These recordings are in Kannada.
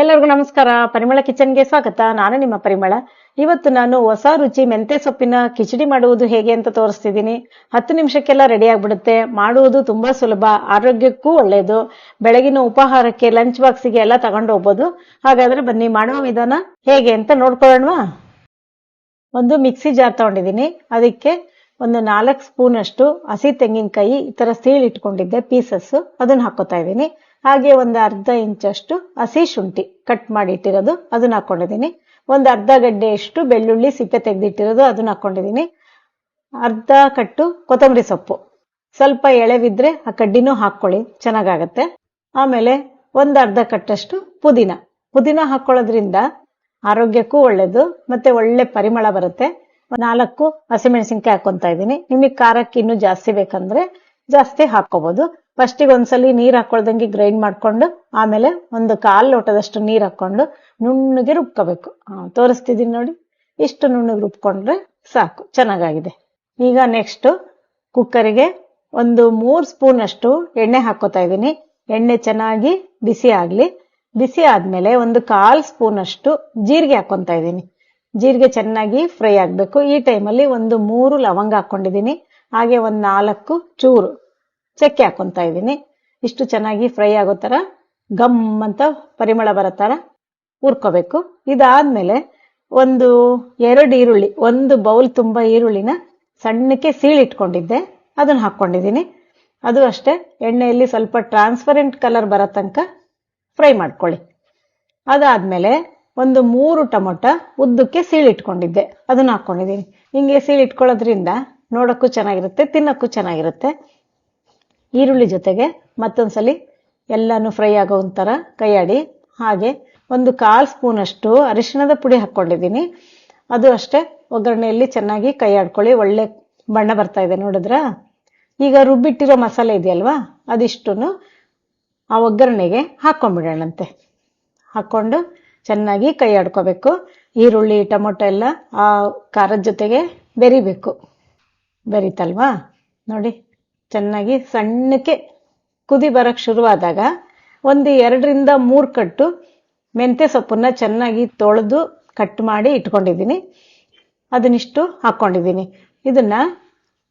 ಎಲ್ಲರಿಗೂ ನಮಸ್ಕಾರ. ಪರಿಮಳ ಕಿಚನ್ಗೆ ಸ್ವಾಗತ. ನಾನು ನಿಮ್ಮ ಪರಿಮಳ. ಇವತ್ತು ನಾನು ಹೊಸ ರುಚಿ ಮೆಂತೆ ಸೊಪ್ಪಿನ ಕಿಚಡಿ ಮಾಡುವುದು ಹೇಗೆ ಅಂತ ತೋರಿಸ್ತಿದ್ದೀನಿ. ಹತ್ತು ನಿಮಿಷಕ್ಕೆಲ್ಲ ರೆಡಿ ಆಗ್ಬಿಡುತ್ತೆ. ಮಾಡುವುದು ತುಂಬಾ ಸುಲಭ. ಆರೋಗ್ಯಕ್ಕೂ ಒಳ್ಳೆಯದು ಬೆಳಗಿನ ಉಪಹಾರಕ್ಕೆ ಲಂಚ್ ಬಾಕ್ಸಿಗೆ ಎಲ್ಲ ತಗೊಂಡು ಹೋಗ್ಬೋದು. ಹಾಗಾದ್ರೆ ಬನ್ನಿ, ಮಾಡುವ ವಿಧಾನ ಹೇಗೆ ಅಂತ ನೋಡ್ಕೊಳ್ಳೋಣವಾ? ಒಂದು ಮಿಕ್ಸಿ ಜಾರ್ ತಗೊಂಡಿದ್ದೀನಿ. ಅದಕ್ಕೆ ಒಂದು ನಾಲ್ಕು ಸ್ಪೂನ್ ಅಷ್ಟು ಹಸಿ ತೆಂಗಿನಕಾಯಿ, ಈ ತರ ಸೀಳಿಟ್ಕೊಂಡಿದ್ದೆ ಪೀಸಸ್ ಅದನ್ನ ಹಾಕೋತಾ ಇದ್ದೀನಿ. ಹಾಗೆ ಒಂದು ಅರ್ಧ ಇಂಚಷ್ಟು ಹಸಿ ಶುಂಠಿ ಕಟ್ ಮಾಡಿಟ್ಟಿರೋದು, ಅದನ್ನ ಹಾಕೊಂಡಿದ್ದೀನಿ. ಒಂದು ಅರ್ಧ ಗಡ್ಡೆಯಷ್ಟು ಬೆಳ್ಳುಳ್ಳಿ ಸಿಪ್ಪೆ ತೆಗೆದಿಟ್ಟಿರೋದು, ಅದನ್ನ ಹಾಕೊಂಡಿದ್ದೀನಿ. ಅರ್ಧ ಕಟ್ಟು ಕೊತ್ತಂಬರಿ ಸೊಪ್ಪು. ಸ್ವಲ್ಪ ಎಳೆವಿದ್ರೆ ಆ ಕಡ್ಡಿನೂ ಹಾಕೊಳ್ಳಿ ಚೆನ್ನಾಗಾಗತ್ತೆ. ಆಮೇಲೆ ಒಂದು ಅರ್ಧ ಕಟ್ಟಷ್ಟು ಪುದೀನ. ಪುದೀನ ಹಾಕ್ಕೊಳ್ಳೋದ್ರಿಂದ ಆರೋಗ್ಯಕ್ಕೂ ಒಳ್ಳೇದು, ಮತ್ತೆ ಒಳ್ಳೆ ಪರಿಮಳ ಬರುತ್ತೆ. ನಾಲ್ಕು ಹಸಿಮೆಣಸಿನ್ಕಾಯಿ ಹಾಕೊಂತ ಇದ್ದೀನಿ. ನಿಮಗೆ ಖಾರಕ್ಕೆ ಇನ್ನೂ ಜಾಸ್ತಿ ಬೇಕಂದ್ರೆ ಜಾಸ್ತಿ ಹಾಕೋಬಹುದು ಫಸ್ಟಿಗೆ ಒಂದ್ಸಲಿ ನೀರು ಹಾಕೊಳ್ದಂಗೆ ಗ್ರೈಂಡ್ ಮಾಡ್ಕೊಂಡು, ಆಮೇಲೆ ಒಂದು ಕಾಲ್ ಲೋಟದಷ್ಟು ನೀರು ಹಾಕೊಂಡು ನುಣ್ಣಗೆ ರುಬ್ಕೋಬೇಕು. ತೋರಿಸ್ತಿದ್ದೀನಿ ನೋಡಿ. ಇಷ್ಟು ನುಣ್ಣಗೆ ರುಬ್ಕೊಂಡ್ರೆ ಸಾಕು, ಚೆನ್ನಾಗಾಗಿದೆ. ಈಗ ನೆಕ್ಸ್ಟ್ ಕುಕ್ಕರಿಗೆ ಒಂದು ಮೂರು ಸ್ಪೂನ್ ಅಷ್ಟು ಎಣ್ಣೆ ಹಾಕೋತಾ ಇದ್ದೀನಿ. ಎಣ್ಣೆ ಚೆನ್ನಾಗಿ ಬಿಸಿ ಆಗಲಿ. ಬಿಸಿ ಆದ್ಮೇಲೆ ಒಂದು ಕಾಲ್ ಸ್ಪೂನ್ ಅಷ್ಟು ಜೀರಿಗೆ ಹಾಕೊಂತ ಇದ್ದೀನಿ. ಜೀರಿಗೆ ಚೆನ್ನಾಗಿ ಫ್ರೈ ಆಗಬೇಕು. ಈ ಟೈಮಲ್ಲಿ ಒಂದು ಮೂರು ಲವಂಗ ಹಾಕೊಂಡಿದ್ದೀನಿ. ಹಾಗೆ ಒಂದು ನಾಲ್ಕು ಚೂರು ಚಕ್ಕೆ ಹಾಕೊಂತ ಇದ್ದೀನಿ. ಇಷ್ಟು ಚೆನ್ನಾಗಿ ಫ್ರೈ ಆಗೋ ತರ ಗಮ್ ಅಂತ ಪರಿಮಳ ಬರೋ ತರ ಹುರ್ಕೋಬೇಕು. ಇದಾದ್ಮೇಲೆ ಒಂದು ಎರಡು ಈರುಳ್ಳಿ, ಒಂದು ಬೌಲ್ ತುಂಬಾ ಈರುಳ್ಳಿನ ಸಣ್ಣಕ್ಕೆ ಸೀಳಿಟ್ಕೊಂಡಿದ್ದೆ ಅದನ್ನ ಹಾಕೊಂಡಿದ್ದೀನಿ. ಅದು ಅಷ್ಟೇ. ಎಣ್ಣೆಯಲ್ಲಿ ಸ್ವಲ್ಪ ಟ್ರಾನ್ಸ್ಪರೆಂಟ್ ಕಲರ್ ಬರೋ ತನಕ ಫ್ರೈ ಮಾಡ್ಕೊಳ್ಳಿ. ಅದಾದಮೇಲೆ ಒಂದು ಮೂರು ಟೊಮೊಟೊ ಉದ್ದಕ್ಕೆ ಸೀಳಿಟ್ಕೊಂಡಿದ್ದೆ ಅದನ್ನ ಹಾಕೊಂಡಿದ್ದೀನಿ. ಹಿಂಗೆ ಸೀಳಿಟ್ಕೊಳ್ಳೋದ್ರಿಂದ ನೋಡಕ್ಕೂ ಚೆನ್ನಾಗಿರುತ್ತೆ, ತಿನ್ನಕ್ಕೂ ಚೆನ್ನಾಗಿರುತ್ತೆ. ಈರುಳ್ಳಿ ಜೊತೆಗೆ ಮತ್ತೊಂದ್ಸಲಿ ಎಲ್ಲಾನು ಫ್ರೈ ಆಗೋ ಕೈಯಾಡಿ. ಹಾಗೆ ಒಂದು ಕಾಲ್ ಸ್ಪೂನ್ ಅಷ್ಟು ಅರಿಶಿಣದ ಪುಡಿ ಹಾಕೊಂಡಿದ್ದೀನಿ ಅದು ಅಷ್ಟೇ ಒಗ್ಗರಣೆಯಲ್ಲಿ ಚೆನ್ನಾಗಿ ಕೈ ಆಡ್ಕೊಳ್ಳಿ ಒಳ್ಳೆ ಬಣ್ಣ ಬರ್ತಾ ಇದೆ ನೋಡಿದ್ರ? ಈಗ ರುಬ್ಬಿಟ್ಟಿರೋ ಮಸಾಲೆ ಇದೆಯಲ್ವಾ? ಅದಿಷ್ಟು ಆ ಒಗ್ಗರಣೆಗೆ ಹಾಕೊಂಡ್ಬಿಡೋಣಂತೆ ಹಾಕೊಂಡು ಚೆನ್ನಾಗಿ ಕೈ ಆಡ್ಕೋಬೇಕು ಈರುಳ್ಳಿ, ಟೊಮೊಟೊ ಎಲ್ಲ ಆ ಖಾರದ ಜೊತೆಗೆ ಬೆರಿಬೇಕು. ಬೆರಿತಲ್ವಾ? ನೋಡಿ. ಚೆನ್ನಾಗಿ ಸಣ್ಣಕ್ಕೆ ಕುದಿ ಬರಕ್ ಶುರುವಾದಾಗ ಒಂದು ಎರಡರಿಂದ ಮೂರು ಕಟ್ಟು ಮೆಂತ್ಯ ಸೊಪ್ಪನ್ನ ಚೆನ್ನಾಗಿ ತೊಳೆದು ಕಟ್ ಮಾಡಿ ಇಟ್ಕೊಂಡಿದ್ದೀನಿ. ಅದನ್ನಿಷ್ಟು ಹಾಕ್ಕೊಂಡಿದ್ದೀನಿ. ಇದನ್ನ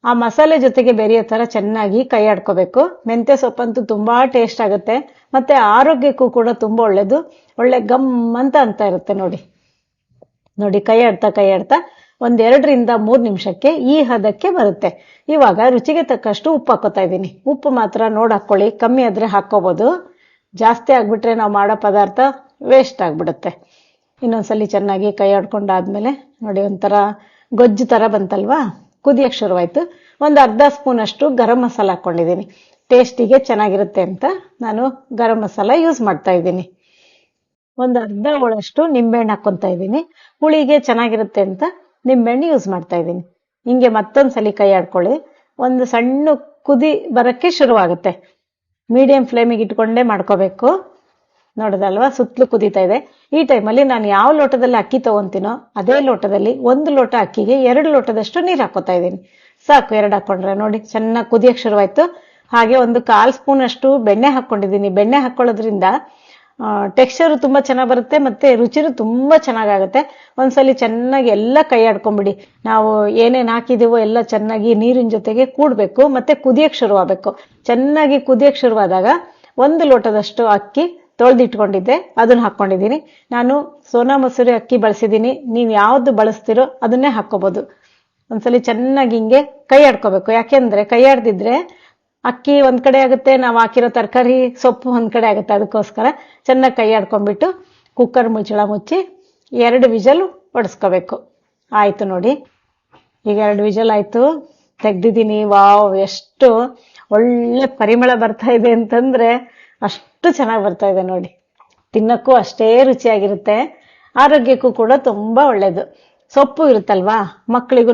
ಆ ಮಸಾಲೆ ಜೊತೆಗೆ ಬೆರೆಯೋ ಥರ ಚೆನ್ನಾಗಿ ಕೈ ಆಡ್ಕೋಬೇಕು. ಮೆಂತ್ಯ ಸೊಪ್ಪಂತೂ ತುಂಬಾ ಟೇಸ್ಟ್ ಆಗುತ್ತೆ. ಮತ್ತೆ ಆರೋಗ್ಯಕ್ಕೂ ಕೂಡ ತುಂಬಾ ಒಳ್ಳೇದು. ಒಳ್ಳೆ ಗಮ್ ಅಂತ ಅಂತ ಇರುತ್ತೆ ನೋಡಿ. ನೋಡಿ, ಕೈ ಆಡ್ತಾ ಕೈ ಆಡ್ತಾ ಒಂದ್ ಮೂರು ನಿಮಿಷಕ್ಕೆ ಈ ಹದಕ್ಕೆ ಬರುತ್ತೆ. ಇವಾಗ ರುಚಿಗೆ ತಕ್ಕಷ್ಟು ಉಪ್ಪು ಹಾಕೋತಾ ಇದ್ದೀನಿ. ಉಪ್ಪು ಮಾತ್ರ ನೋಡಿ ಹಾಕೊಳ್ಳಿ. ಕಮ್ಮಿ ಆದ್ರೆ ಹಾಕೋಬಹುದು ಜಾಸ್ತಿ ಆಗಿಬಿಟ್ರೆ ನಾವು ಮಾಡೋ ಪದಾರ್ಥ ವೇಸ್ಟ್ ಆಗಿಬಿಡುತ್ತೆ. ಇನ್ನೊಂದ್ಸಲಿ ಚೆನ್ನಾಗಿ ಕೈ ಆಡ್ಕೊಂಡಾದ್ಮೇಲೆ ನೋಡಿ ಒಂಥರ ಗೊಜ್ಜು ತರ ಬಂತಲ್ವಾ? ಕುದಿಯಕ್ಕೆ ಶುರುವಾಯಿತು. ಒಂದು ಅರ್ಧ ಸ್ಪೂನ್ ಅಷ್ಟು ಗರಂ ಮಸಾಲ ಹಾಕ್ಕೊಂಡಿದ್ದೀನಿ ಟೇಸ್ಟಿಗೆ ಚೆನ್ನಾಗಿರುತ್ತೆ ಅಂತ ನಾನು ಗರಂ ಮಸಾಲ ಯೂಸ್ ಮಾಡ್ತಾ ಇದ್ದೀನಿ. ಒಂದು ಅರ್ಧ ಹೋಳಷ್ಟು ನಿಂಬೆಹಣ್ಣು ಹಾಕೊಂತ ಇದ್ದೀನಿ. ಹುಳಿಗೆ ಚೆನ್ನಾಗಿರುತ್ತೆ ಅಂತ ನಿಂಬೆಹಣ್ಣು ಯೂಸ್ ಮಾಡ್ತಾ ಇದ್ದೀನಿ. ಹಿಂಗೆ ಮತ್ತೊಂದ್ಸಲಿ ಕೈ ಆಡ್ಕೊಳ್ಳಿ. ಒಂದು ಸಣ್ಣ ಕುದಿ ಬರಕ್ಕೆ ಶುರುವಾಗುತ್ತೆ. ಮೀಡಿಯಂ ಫ್ಲೇಮಿಗೆ ಇಟ್ಕೊಂಡೇ ಮಾಡ್ಕೋಬೇಕು. ನೋಡೋದಲ್ವಾ ಸುತ್ತಲೂ ಕುದೀತಾ ಇದೆ. ಈ ಟೈಮಲ್ಲಿ ನಾನು ಯಾವ ಲೋಟದಲ್ಲಿ ಅಕ್ಕಿ ತಗೊಂತೀನೋ ಅದೇ ಲೋಟದಲ್ಲಿ ಒಂದು ಲೋಟ ಅಕ್ಕಿಗೆ ಎರಡು ಲೋಟದಷ್ಟು ನೀರು ಹಾಕೋತಾ ಇದ್ದೀನಿ. ಸಾಕು, ಎರಡು ಹಾಕೊಂಡ್ರೆ ನೋಡಿ. ಚೆನ್ನಾಗಿ ಕುದಿಯಕ್ಕೆ ಶುರುವಾಯಿತು. ಹಾಗೆ ಒಂದು ಕಾಲ್ ಸ್ಪೂನ್ ಅಷ್ಟು ಬೆಣ್ಣೆ ಹಾಕ್ಕೊಂಡಿದ್ದೀನಿ ಬೆಣ್ಣೆ ಹಾಕೊಳ್ಳೋದ್ರಿಂದ ಟೆಕ್ಸ್ಚರ್ ತುಂಬಾ ಚೆನ್ನಾಗಿ ಬರುತ್ತೆ ಮತ್ತೆ ರುಚಿನೂ ತುಂಬಾ ಚೆನ್ನಾಗಾಗುತ್ತೆ. ಒಂದ್ಸಲಿ ಚೆನ್ನಾಗಿ ಎಲ್ಲ ಕೈ ಆಡ್ಕೊಂಬಿಡಿ. ನಾವು ಏನೇನು ಹಾಕಿದೀವೋ ಎಲ್ಲ ಚೆನ್ನಾಗಿ ನೀರಿನ ಜೊತೆಗೆ ಕೂಡಬೇಕು ಮತ್ತೆ ಕುದಿಯಕ್ಕೆ ಶುರುವಾಗಬೇಕು. ಚೆನ್ನಾಗಿ ಕುದಿಯಕ್ಕೆ ಶುರುವಾದಾಗ ಒಂದು ಲೋಟದಷ್ಟು ಅಕ್ಕಿ ತೊಳೆದಿಟ್ಕೊಂಡಿದ್ದೆ. ಅದನ್ನ ಹಾಕ್ಕೊಂಡಿದ್ದೀನಿ. ನಾನು ಸೋನಾ ಮಸೂರಿ ಅಕ್ಕಿ ಬಳಸಿದ್ದೀನಿ. ನೀವು ಯಾವ್ದು ಬಳಸ್ತಿರೋ ಅದನ್ನೇ ಹಾಕೋಬಹುದು ಒಂದ್ಸಲಿ ಚೆನ್ನಾಗಿ ಹಿಂಗೆ ಕೈ ಆಡ್ಕೋಬೇಕು. ಯಾಕೆಂದ್ರೆ ಕೈ ಆಡ್ದಿದ್ರೆ ಅಕ್ಕಿ ಒಂದ್ ಕಡೆ ಆಗುತ್ತೆ, ನಾವು ಹಾಕಿರೋ ತರಕಾರಿ ಸೊಪ್ಪು ಒಂದ್ ಕಡೆ ಆಗುತ್ತೆ ಅದಕ್ಕೋಸ್ಕರ ಚೆನ್ನಾಗಿ ಕೈ ಆಡ್ಕೊಂಡ್ಬಿಟ್ಟು ಕುಕ್ಕರ್ ಮುಚ್ಚಳ ಮುಚ್ಚಿ ಎರಡು ವಿಜಲ್ ಹೊಡೆಸ್ಕೋಬೇಕು ಆಯ್ತು ನೋಡಿ. ಈಗ ಎರಡು ವಿಜಲ್ ಆಯ್ತು. ತೆಗ್ದಿದ್ದೀನಿ. ವಾವ್, ಎಷ್ಟು ಒಳ್ಳೆ ಪರಿಮಳ ಬರ್ತಾ ಇದೆ ಅಂತಂದ್ರೆ ಅಷ್ಟು ಚೆನ್ನಾಗಿ ಬರ್ತಾ ಇದೆ ನೋಡಿ. ತಿನ್ನಕ್ಕೂ ಅಷ್ಟೇ ರುಚಿಯಾಗಿರುತ್ತೆ. ಆರೋಗ್ಯಕ್ಕೂ ಕೂಡ ತುಂಬಾ ಒಳ್ಳೇದು. ಸೊಪ್ಪು ಇರುತ್ತಲ್ವಾ ಮಕ್ಕಳಿಗೂ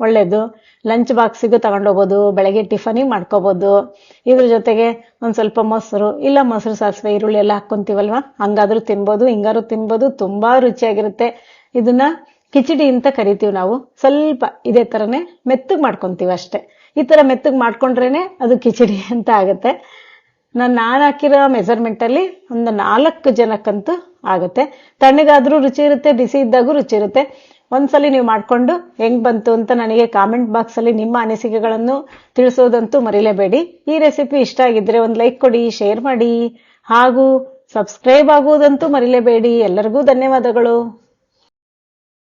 ಒಳ್ಳೇದು. ಲಂಚ್ ಬಾಕ್ಸಿಗೂ ತಗೊಂಡೋಗ್ಬೋದು ಬೆಳಗ್ಗೆ ಟಿಫನಿಗೆ ಮಾಡ್ಕೋಬೋದು. ಇದ್ರ ಜೊತೆಗೆ ಒಂದು ಸ್ವಲ್ಪ ಮೊಸರು. ಇಲ್ಲ, ಮೊಸರು ಸಾಸಿವೆ, ಈರುಳ್ಳಿ ಎಲ್ಲ ಹಾಕೊಂತೀವಲ್ವಾ ಹಂಗಾದ್ರೂ ತಿನ್ಬೋದು, ಹಿಂಗಾದ್ರೂ ತಿನ್ಬೋದು. ತುಂಬಾ ರುಚಿಯಾಗಿರುತ್ತೆ. ಇದನ್ನ ಕಿಚಡಿ ಅಂತ ಕರಿತೀವಿ ನಾವು. ಸ್ವಲ್ಪ ಇದೇ ತರನೇ ಮೆತ್ತಗೆ ಮಾಡ್ಕೊಂತೀವಿ ಅಷ್ಟೇ. ಈ ತರ ಮೆತ್ತಗೆ ಮಾಡ್ಕೊಂಡ್ರೇನೆ ಅದು ಕಿಚಡಿ ಅಂತ ಆಗುತ್ತೆ. ನಾನು ನಾನು ಹಾಕಿರೋ ಮೆಜರ್ಮೆಂಟ್ ಅಲ್ಲಿ ಒಂದು ನಾಲ್ಕು ಜನಕ್ಕಂತೂ ಆಗುತ್ತೆ. ತಣ್ಣಗಾದ್ರೂ ರುಚಿ ಇರುತ್ತೆ, ಬಿಸಿ ಇದ್ದಾಗೂ ರುಚಿ ಇರುತ್ತೆ. ಒಂದ್ಸಲಿ ನೀವು ಮಾಡ್ಕೊಂಡು ಹೆಂಗ್ ಬಂತು ಅಂತ ನನಗೆ ಕಾಮೆಂಟ್ ಬಾಕ್ಸ್ ಅಲ್ಲಿ ನಿಮ್ಮ ಅನಿಸಿಕೆಗಳನ್ನು ತಿಳಿಸೋದಂತೂ ಮರಿಲೇಬೇಡಿ. ಈ ರೆಸಿಪಿ ಇಷ್ಟ ಆಗಿದ್ರೆ ಒಂದು ಲೈಕ್ ಕೊಡಿ ಶೇರ್ ಮಾಡಿ ಹಾಗೂ ಸಬ್ಸ್ಕ್ರೈಬ್ ಆಗುವುದಂತೂ ಮರಿಲೇಬೇಡಿ. ಎಲ್ಲರಿಗೂ ಧನ್ಯವಾದಗಳು.